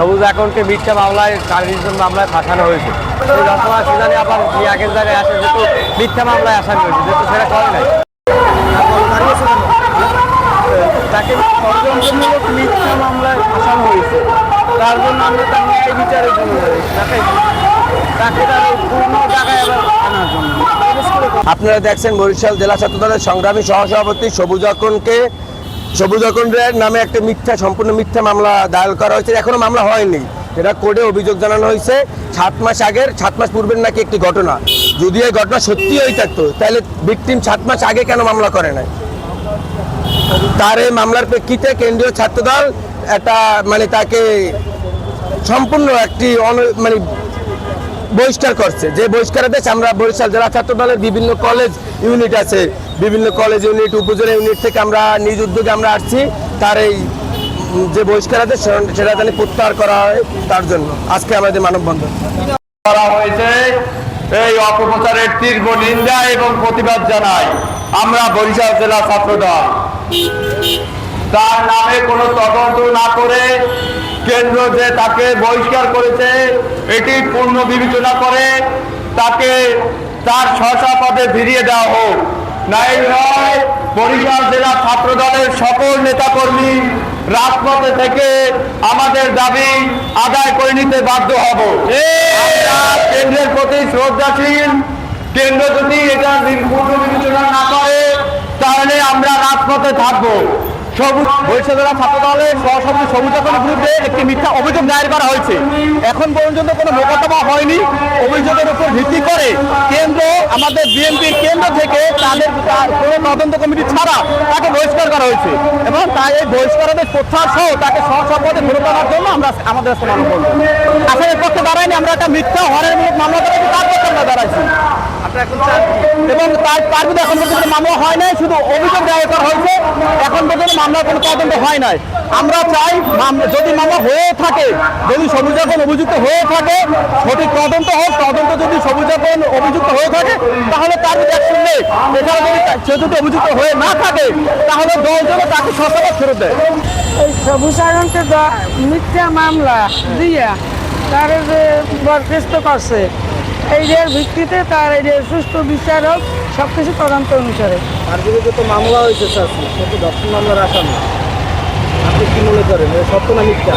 সবুজ আকনকে মিথ্যা মামলায় চারিজন মামলায় ফাঁসানো হয়েছে। রচনা আবার আগের জায়গায় আসে যেহেতু মিথ্যা মামলায় আসামি হয়েছে, যেহেতু সেটা করে নাই। তাকে মিথ্যা মামলায় ফাঁসানো হয়েছে। তার জন্য আমরা তার ন্যায় বিচারের জন্য তাকে তাকে তার পূর্ণ আনার জন্য। আপনারা দেখছেন বরিশাল জেলা ছাত্র দলের সংগ্রামী সহসভাপতি সবুজ আকনকে সবুজ আকনের নামে একটা মিথ্যা, সম্পূর্ণ মিথ্যা মামলা দায়ের করা হয়েছে। এখনও মামলা হয়নি। এটা কোর্টে অভিযোগ জানানো হয়েছে। সাত মাস আগের, সাত মাস পূর্বের নাকি একটি ঘটনা। যদি এই ঘটনা সত্যি হয়ে থাকতো, তাহলে ভিকটিম সাত মাস আগে কেন মামলা করে নাই? তার এই মামলার প্রেক্ষিতে কেন্দ্রীয় ছাত্রদল একটা মানে তাকে সম্পূর্ণ একটি মানে বহিষ্কার করছে। যে বহিষ্কারাদেশ আমরা বরিশাল জেলা ছাত্র দলের বিভিন্ন কলেজ ইউনিট আছে। বিভিন্ন কলেজ ইউনিট উপজেলা ইউনিট থেকে আমরা নিজ উদ্যোগে আমরা আসছি। তার এই যে বহিষ্কারাদেশ সেটা- সেটা জানি প্রত্যাহার করা হয় তার জন্য। আজকে আমাদের মানববন্ধন। করা হয়েছে এই অপপ্রচারের তীব্র নিন্দা এবং প্রতিবাদ জানাই আমরা বরিশাল জেলা ছাত্রদল। তার নামে কোনো তদন্ত না করে কেন্দ্র যে তাকে বহিষ্কার করেছে, এটি পূর্ণ বিবেচনা করে তাকে তার স্বশা পদে ফিরিয়ে দেওয়া হোক। নাই নয়, বরিশাল জেলা ছাত্র দলের সকল নেতাকর্মী রাজপথে থেকে আমাদের দাবি আদায় করে নিতে বাধ্য হব। কেন্দ্রের প্রতি শ্রদ্ধাশীল। কেন্দ্র যদি এটা পূর্ণ বিবেচনা না করে, তাহলে আমরা রাজপথে থাকব। সবুজ বরিশাল জেলা ছাত্র দলের সহসভাপতি সবুজ আকনের বিরুদ্ধে একটি মিথ্যা অভিযোগ দায়ের করা হয়েছে। এখন পর্যন্ত কোনো মোকদ্দমা হয়নি। অভিযোগের উপর ভিত্তি করে কেন্দ্র আমাদের বিএনপির কেন্দ্র থেকে তাদের কোনো তদন্ত কমিটি ছাড়া তাকে বহিষ্কার করা হয়েছে এবং তাই এই বহিষ্কারের প্রত্যাহার সহ তাকে সহসভাপতি ফেরত আনার জন্য আমরা আমাদের মানব বন্ধ আসামের পক্ষে দাঁড়ায়নি আমরা একটা মিথ্যা হরের মামলা দাঁড়াইছি তার পক্ষে আমরা দাঁড়াইছি। এবং তার তার বিরুদ্ধে এখন পর্যন্ত মামলা হয় নাই শুধু অভিযোগ দায়ের করা হয়েছে। এখন মামলার কোনো তদন্ত হয় নাই। আমরা চাই যদি মামলা হয়ে থাকে, যদি সবুজাপন অভিযুক্ত হয়ে থাকে, সঠিক তদন্ত হোক, তদন্ত যদি সবুজাপন অভিযুক্ত হয়ে থাকে, তাহলে তার অ্যাকশন এছাড়া যদি সে যদি অভিযুক্ত হয়ে না থাকে, তাহলে দলজনে তাকে সরকার ফেরত দেয়। এই সবুজ আরংকে মিথ্যা মামলা দিয়া তার বরখাস্ত করছে এই যে ভিত্তিতে তার এই যে সুস্থ বিচার হোক সব কিছু তদন্ত অনুসারে। তার বিরুদ্ধে তো মামলা হয়েছে, স্যার, সে তো দর্শন মামলার আসামি। আপনি কি মনে করেন? সত্য না মিথ্যা?